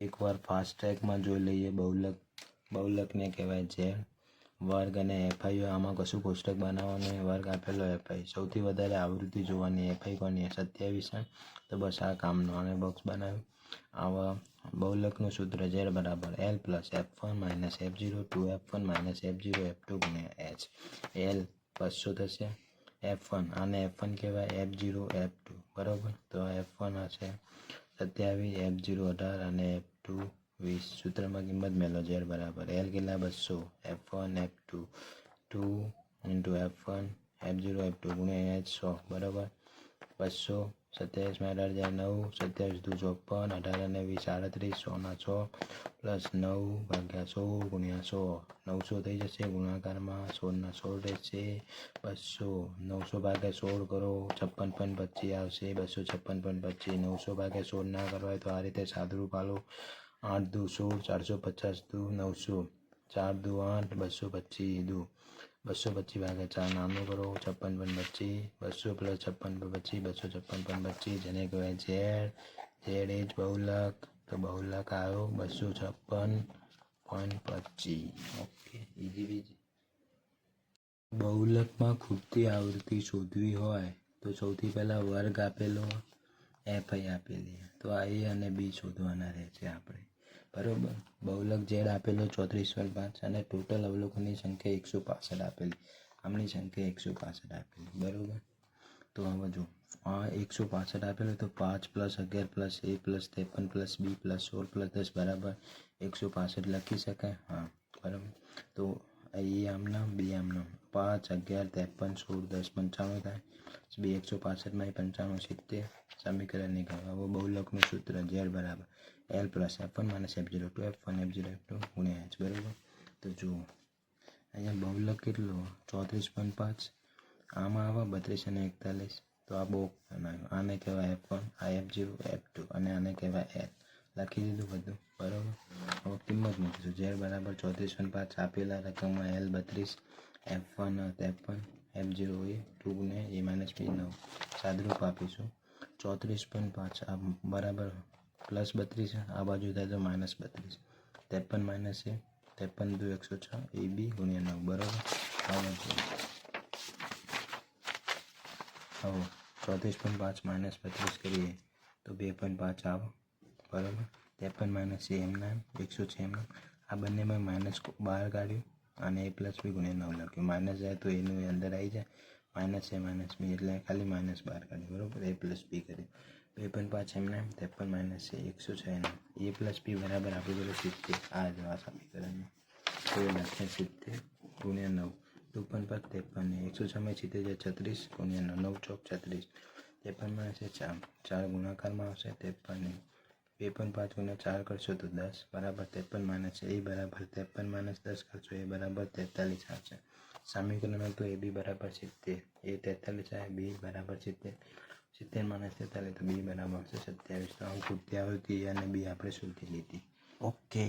એકવાર ફાસ્ટ ટ્રેકમાં જોઈ લઈએ, બહુલક, બહુલકને કહેવાય છે. વર્ગ અને એફઆઈ આમાં કશું કોષ્ટક બનાવવાનું વર્ગ આપેલો એફઆઈ સૌથી વધારે આવૃત્તિ જોવાની એફઆઈ કોની સત્યાવીસ તો બસ આ કામનું આને બોક્સ બનાવ્યું. આવા બહુલકનું સૂત્ર ઝેડ બરાબર L plus F one minus F zero two F one minus F zero F two ગુણ્યા એચ એલ બસો થશે? એફ વન આને એફ વન કહેવાય. એફ ઝીરો એફ ટુ બરાબર? તો એફ વન હશે. સત્યાવીસ એફ ઝીરો અઢાર અને એફ ટુ વીસ. સૂત્રમાં કિંમત મેળવો ઝેડ બરાબર. એલ કેટલા? બસો. F one F two two into F one F zero F two ગુણ્યા એચ સો. બરાબર? બસો. સત્યાવીસમાં અઢાર હજાર નવ, સત્યાવીસ દુ ચોપન, અઢાર અને વીસ આડત્રીસ સોના છ, પ્લસ નવ ભાગ્યા સો ગુણ્યા સો. નવસો થઈ જશે, ગુણાકારમાં સોળના સોળ રહેશે. બસો, નવસો ભાગ્યા સોળ કરો, છપ્પન પોઈન્ટ પચીસ આવશે. બસો, છપ્પન પોઈન્ટ પચીસ, નવસો ભાગ્યા સોળ ના કરવાય તો આ રીતે સાદરું પાલો આઠ દુ સોળ, ચારસો પચાસ દુ, નવસો. ચાર દુ આઠ, બસો પચીસ દુ. બસો પચીસ ભાગ્યા ચાર નાનું કરો, છપ્પન પણ પચીસ, બસો પ્લસ છપ્પન પોઈન્ટ પચીસ, બસો છપ્પન પણ પચીસ, જેને કહેવાય ઝેડ ઝેડ એજ બહુલક, તો બહુલક આવ્યો બસો છપ્પન પોઈન્ટ પચીસ. ઓકે ઇઝી બીજી બહુલકમાં ખૂટતી આવૃત્તિ શોધવી હોય, તો સૌથી પહેલાં વર્ગ આપેલો એફઆઈ આપેલી તો આ એ અને બી શોધવાના રહે છે આપણે. બરાબર. બહુલક ઝેડ આપેલો ચોત્રીસ પોઈન્ટ પાંચ અને ટોટલ અવલોકનની સંખ્યા એકસો પાસઠ આપેલી. આમની સંખ્યા એકસો પાસઠ આપેલી. બરાબર? તો હવે જો, આ એકસો પાસઠ આપેલું તો પાંચ પ્લસ અગિયાર પ્લસ એ પ્લસ ત્રેપન પ્લસ બી પ્લસ સોળ પ્લસ દસ બરાબર એકસો પાસઠ લખી શકાય. હા, બરાબર. તો એ આમના બી આમનો પાંચ અગિયાર ત્રેપન સોળ દસ પંચાણું થાય બે એકસો પાસઠમાં પંચાણું સિત્તેર સમીકરણ નીકળે હવે બહુલકનું સૂત્ર ઝેડ બરાબર L plus F one minus F zero two F one F zero F two ગુણ્યા એચ બરાબર તો જુઓ અહીંયા બહુલક કેટલો ચોત્રીસ પોઈન્ટ પાંચ આમાં આવા બત્રીસ અને એકતાલીસ તો આ બહુ આને કહેવાય એફ વન આ એફ ઝીરો એફ ટુ અને આને કહેવાય એલ લખી દીધું બધું, બરાબર? હવે કિંમત મૂકીશું. ઝેડ બરાબર ચોત્રીસ પોઈન્ટ પાંચ આપેલા રકમમાં એલ બત્રીસ એફ વન ત્રેપન એફ ઝીરો એ ટુ ને એ માઇનસ બી નવ. સાદરૂપ આપીશું. ચોત્રીસ પોઈન્ટ પાંચ આ બરાબર પ્લસ બત્રીસ આ બાજુ થાય તો માઇનસ બત્રીસ. ત્રેપન માઇનસ એ, ત્રેપન દુ એકસો છ, એ બી ગુણ્યા નવ, બરાબર? હવે હવે ચોત્રીસ પોઈન્ટ પાંચ માઇનસ બત્રીસ કરીએ તો બે પોઈન્ટ પાંચ આવો. બરાબર? ત્રેપન માઇનસ એ એમના એમ એકસો છે એમના આ બંનેમાં માઇનસ બહાર કાઢ્યું અને એ પ્લસ બી ગુણ્યા નવ લખ્યું. માઇનસ જાય તો એનું અંદર આવી જાય. Minus A minus B. એટલે ખાલી માઇનસ બહાર કાઢ્યું, બરાબર? એ પ્લસ બી કર્યું. બે પણ પાંચ એમના એમ ત્રેપન માઇનસ એ એકસો છ, એના. એ પ્લસ બી બરાબર આપી બોલો સિત્તેર. આ જો આ સમીકરણમાં તો એ લખ્યા સિત્તેર ગુણ્યા નવ. ટુ પણ પાંચ ત્રેપન એકસો છમાં સિત્તેર જાય છત્રીસ ગુણ્યા નવ. નવ ચોક છત્રીસ. ત્રેપનમાં હશે ચાર. ચાર ગુણાકારમાં આવશે. ત્રેપન બે પણ પાંચ ગુણ્યા ચાર કરશો તો દસ, બરાબર ત્રેપન માઇનસ એ બરાબર ત્રેપન માઇનસ દસ કરશો, એ બરાબર તેતાલીસ આવશે. સમીકરણમાં તો એ બી બરાબર સિત્તેર, એ તેતાલીસ આવે, બી બરાબર સિત્તેર સિત્તેર માઇનસ તેતાલીસ તો બી બરાબર આવશે સત્યાવીસ. તો આવું ખૂટતી આવૃત્તિ અને બી આપણે શોધી લીધી. ઓકે